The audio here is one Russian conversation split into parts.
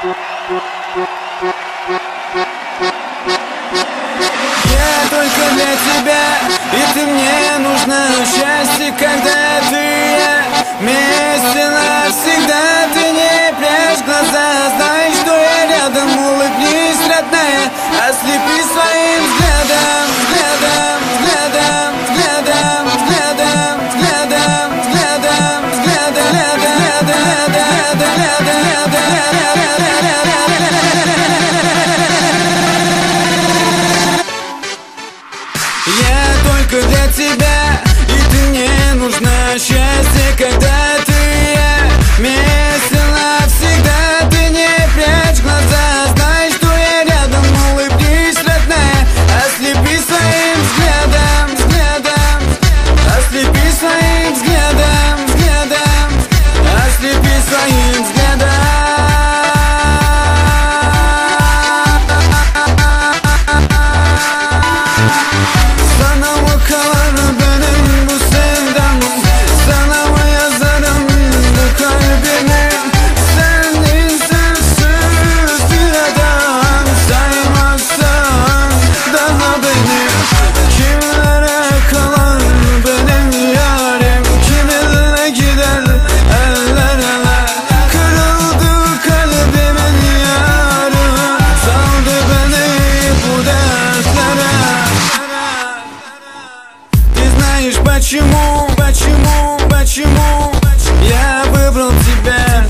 Я только для тебя, и ты мне нужна. Счастье, когда ты я. Вместе навсегда Ты не прячь глаза, знай, что я рядом Улыбнись, родная, ослепи Я только для тебя, и ты мне нужна Счастье, когда ты я знаешь почему, почему, почему Я выбрал тебя,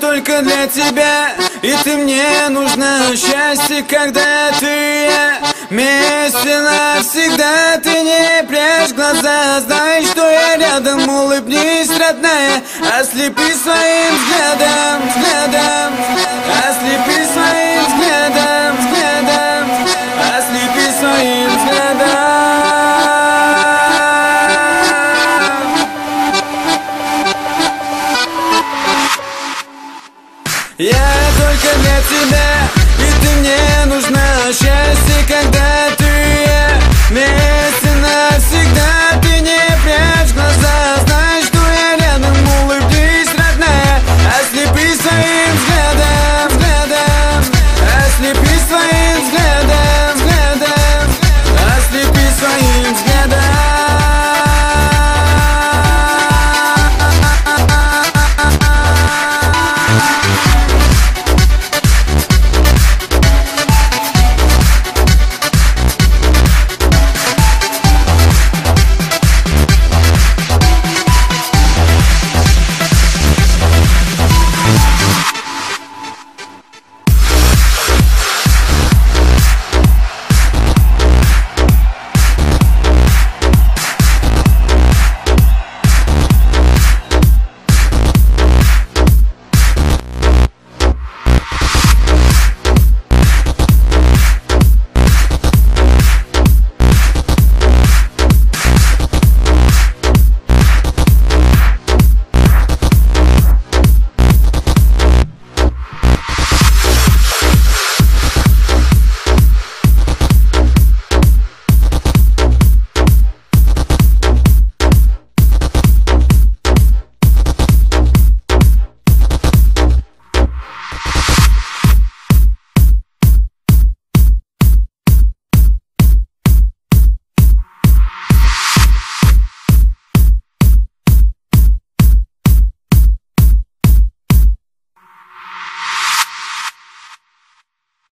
только для тебя, и ты мне нужна. Счастье, когда ты я вместе навсегда. Ты не прячь глаза, знай, что я рядом. Улыбнись, родная, ослепи своим взглядом Взглядом,